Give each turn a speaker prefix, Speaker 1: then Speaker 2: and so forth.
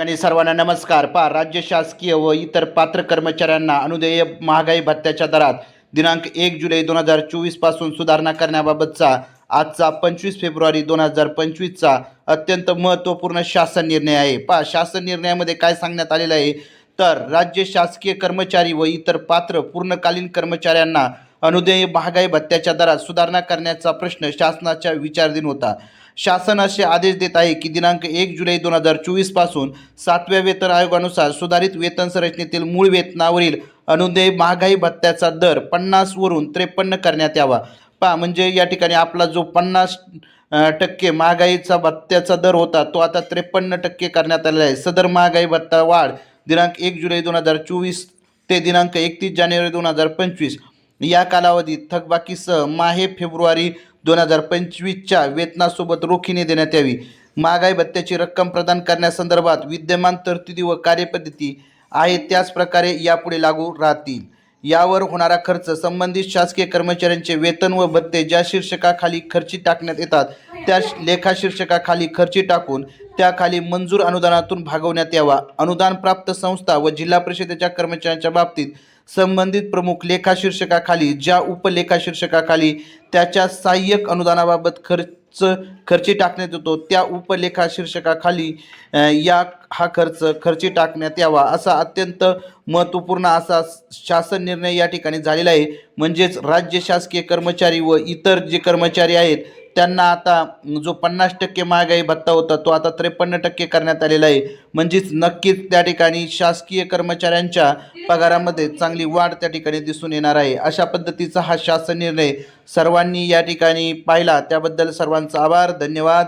Speaker 1: ठिकाणी सर्वांना नमस्कार. पा राज्य शासकीय व इतर पात्र कर्मचाऱ्यांना अनुदेय महागाई भत्त्याच्या दरात दिनांक एक जुलै दोन हजार चोवीसपासून सुधारणा करण्याबाबतचा आजचा पंचवीस फेब्रुवारी दोन हजार पंचवीसचा अत्यंत महत्त्वपूर्ण शासन निर्णय आहे. पा शासन निर्णयामध्ये काय सांगण्यात आलेलं आहे? तर राज्य शासकीय कर्मचारी व इतर पात्र पूर्णकालीन कर्मचाऱ्यांना अनुदेय महागाई भत्त्याच्या दरात सुधारणा करण्याचा प्रश्न शासनाच्या विचारधीन होता. शासन असे आदेश देत आहे की दिनांक एक जुलै दोन हजार चोवीसपासून सातव्या वेतन आयोगानुसार सुधारित वेतन संरचनेतील मूळ वेतनावरील अनुदेय महागाई भत्त्याचा दर पन्नासवरून त्रेपन्न करण्यात यावा. पा म्हणजे या ठिकाणी आपला जो पन्नास टक्के महागाईचा भत्त्याचा दर होता तो आता त्रेपन्न टक्के करण्यात आलेला आहे. सदर महागाई भत्ता वाढ दिनांक एक जुलै दोन हजार चोवीस ते दिनांक एकतीस जानेवारी दोन हजार पंचवीस. या कालावधीत थकबाकीसह माहे फेब्रुवारी दोन हजार पंचवीसच्या वेतनासोबत रोखीने देण्यात यावी. महागाई भत्त्याची रक्कम प्रदान करण्यासंदर्भात विद्यमान तरतुदी व कार्यपद्धती आहे त्याचप्रकारे यापुढे लागू राहतील. यावर होणारा खर्च संबंधित शासकीय कर्मचाऱ्यांचे वेतन व भत्ते ज्या शीर्षकाखाली खर्ची टाकण्यात येतात त्या लेखा शीर्षकाखाली खर्ची टाकून त्याखाली मंजूर अनुदानातून भागवण्यात यावा. अनुदान प्राप्त संस्था व जिल्हा परिषदेच्या कर्मचाऱ्यांच्या बाबतीत संबंधित प्रमुख लेखा शीर्षकाखाली ज्या उपलेखा शीर्षकाखाली त्याच्या सहाय्यक अनुदानाबाबत खर्च खर्ची टाकण्यात येतो त्या उपलेखा शीर्षकाखाली या हा खर्च खर्ची टाकण्यात यावा असा अत्यंत महत्त्वपूर्ण असा शासन निर्णय या ठिकाणी झालेला आहे. म्हणजेच राज्य शासकीय कर्मचारी व इतर जे कर्मचारी आहेत त्यांना आता जो पन्नास टक्के महागाई भत्ता होता तो आता त्रेपन्न टक्के करण्यात आलेला आहे. म्हणजेच नक्कीच त्या ठिकाणी शासकीय कर्मचाऱ्यांच्या पगारामध्ये चांगली वाढ त्या ठिकाणी दिसून येणार आहे. अशा पद्धतीचा हा शासन निर्णय सर्वांनी या ठिकाणी पाहिला. त्याबद्दल सर्वांचा आभार. धन्यवाद.